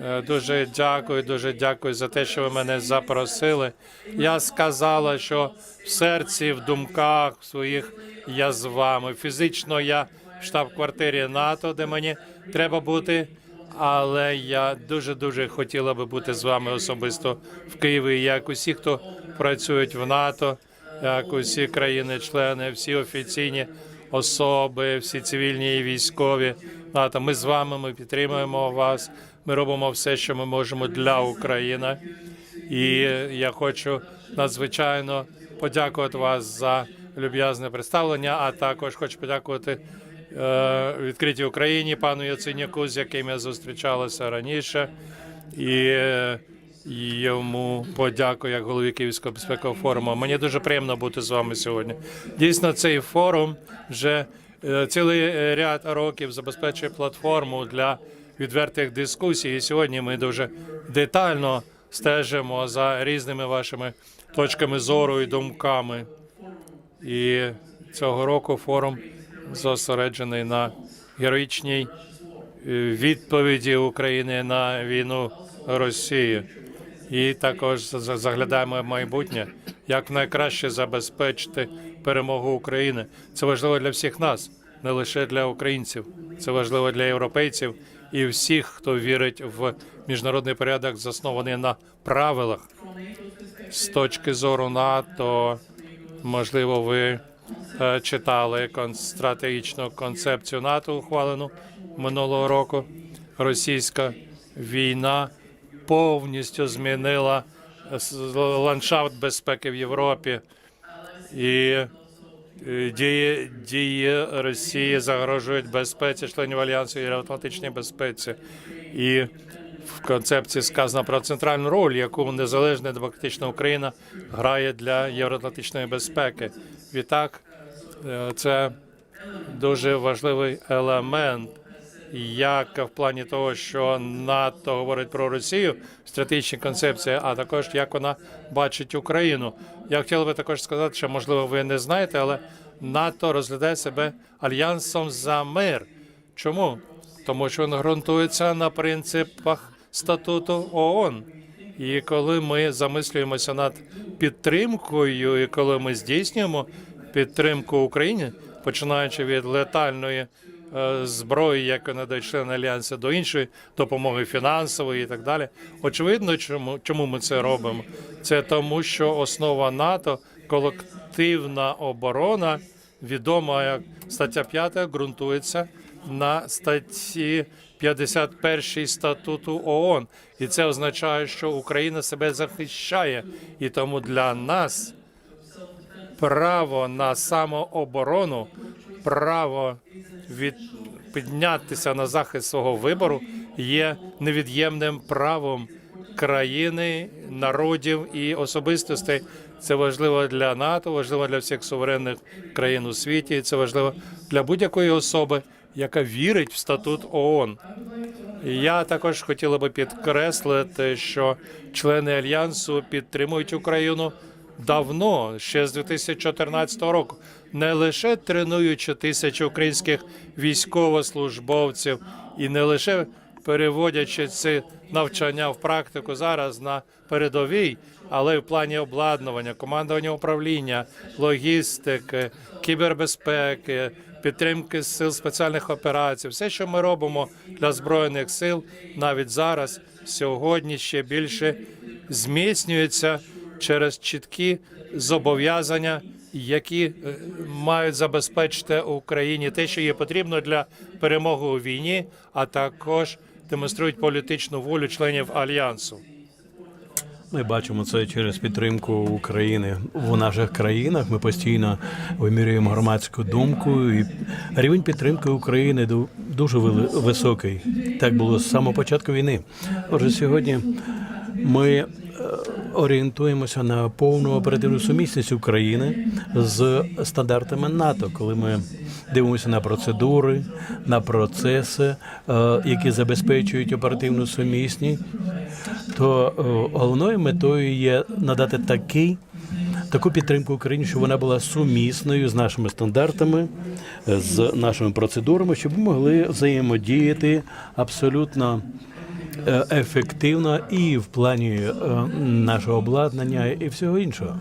Е, Дуже дякую, дуже дякую за те, що ви мене запросили. Я сказала, що в серці, в думках своїх я з вами. Фізично я в штаб-квартирі НАТО, де мені треба бути. Але я дуже дуже хотіла би бути з вами особисто в Києві, як усі, хто працюють в НАТО, як усі країни-члени, всі офіційні особи, всі цивільні і військові. НАТО. Ми з вами, ми підтримуємо вас. Ми робимо все, що ми можемо для України. І я хочу надзвичайно подякувати вас за люб'язне представлення, а також хочу подякувати е, відкритій Україні, пану Яценяку, з яким я зустрічалася раніше. І е, йому подяку як голові Київського безпекового форуму. Мені дуже приємно бути з вами сьогодні. Дійсно, цей форум вже цілий е, ряд років забезпечує платформу для відвертих дискусій. І сьогодні ми дуже детально стежимо за різними вашими точками зору і думками. І цього року форум зосереджений на героїчній е, відповіді України на війну Росії. І також заглядаємо в майбутнє, як найкраще забезпечити перемогу України. Це важливо для всіх нас, не лише для українців. Це важливо для європейців і всіх, хто вірить в міжнародний порядок, заснований на правилах. З точки зору НАТО, можливо, ви е, читали стратегічну концепцію НАТО, ухвалену минулого року. Російська війна повністю змінила ландшафт безпеки в Європі. І е, дії, дії Росії загрожують безпеці членів альянсу і євроатлантичній безпеці. І в концепції сказано про центральну роль, яку незалежна демократична Україна грає для євроатлантичної безпеки. Відтак, е, це дуже важливий елемент, як в плані того, що НАТО говорить про Росію, стратегічні концепції, а також як вона бачить Україну. Я хотів би також сказати, що можливо ви не знаєте, але НАТО розглядає себе альянсом за мир. Чому? Тому що він ґрунтується на принципах статуту ООН. І коли ми замислюємося над підтримкою, і коли ми здійснюємо підтримку Україні, починаючи від летальної зброї, яку надають члени альянсу, до іншої допомоги фінансової і так далі. Очевидно, чому чому ми це робимо? Це тому, що основа НАТО колективна оборона, відома як стаття 5, ґрунтується на статті 51 статуту ООН. І це означає, що Україна себе захищає, і тому для нас право на самооборону, право від піднятися на захист свого вибору є невід'ємним правом країни, народів і особистостей. Це важливо для НАТО, важливо для всіх суверенних країн у світі. Це важливо для будь-якої особи, яка вірить в статут ООН. Я також хотіла би підкреслити, що члени альянсу підтримують Україну давно, ще з 2014 року, не лише тренуючи тисячі українських військовослужбовців і не лише переводячи ці навчання в практику зараз на передовій, але й в плані обладнання, командування управління, логістики, кібербезпеки, підтримки сил спеціальних операцій, все, що ми робимо для збройних сил, навіть зараз, сьогодні ще більше зміцнюється через чіткі зобов'язання, які е, мають забезпечити Україні те, що є потрібно для перемоги у війні, а також демонструють політичну волю членів альянсу. Ми бачимо це через підтримку України в наших країнах. Ми постійно вимірюємо громадську думку, і рівень підтримки України ду- дуже високий. Так було з самого початку війни. Отже, сьогодні ми орієнтуємося на повну оперативну сумісність України з стандартами НАТО, коли ми дивимося на процедури, на процеси, е, які забезпечують оперативну сумісність то е, головною метою є надати такий. Таку підтримку Україні, щоб вона була сумісною з нашими стандартами, з нашими процедурами, щоб ми могли взаємодіяти абсолютно ефективно і в плані е, нашого обладнання і всього іншого.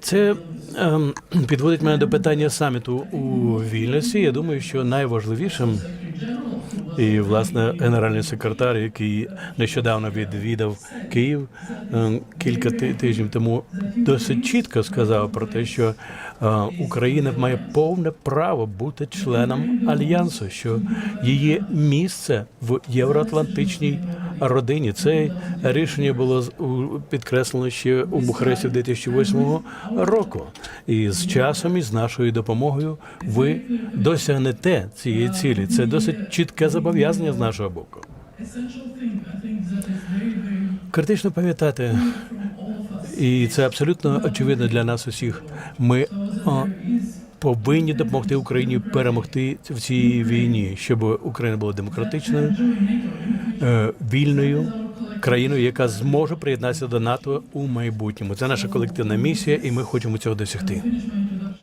Це ем, підводить мене до питання саміту у Вільнюсі. Я думаю, що найважливішим і власне генеральний секретар, який нещодавно відвідав Київ ем, кілька тижнів тому, досить чітко сказав про те, що е, Україна має повне право бути членом альянсу, що її місце в євроатлантичній родині. Це рішення було підкреслено ще у Бухаресті 2008 року. І з часом і з нашою допомогою ви досягнете цієї цілі. Це досить чітке зобов'язання з нашого боку. Критично пам'ятати, і це абсолютно очевидно для нас усіх. Ми повинні допомогти Україні перемогти в цій війні, щоб Україна була демократичною, вільною країною, яка зможе приєднатися до НАТО у майбутньому. Це наша колективна місія, і ми хочемо цього досягти.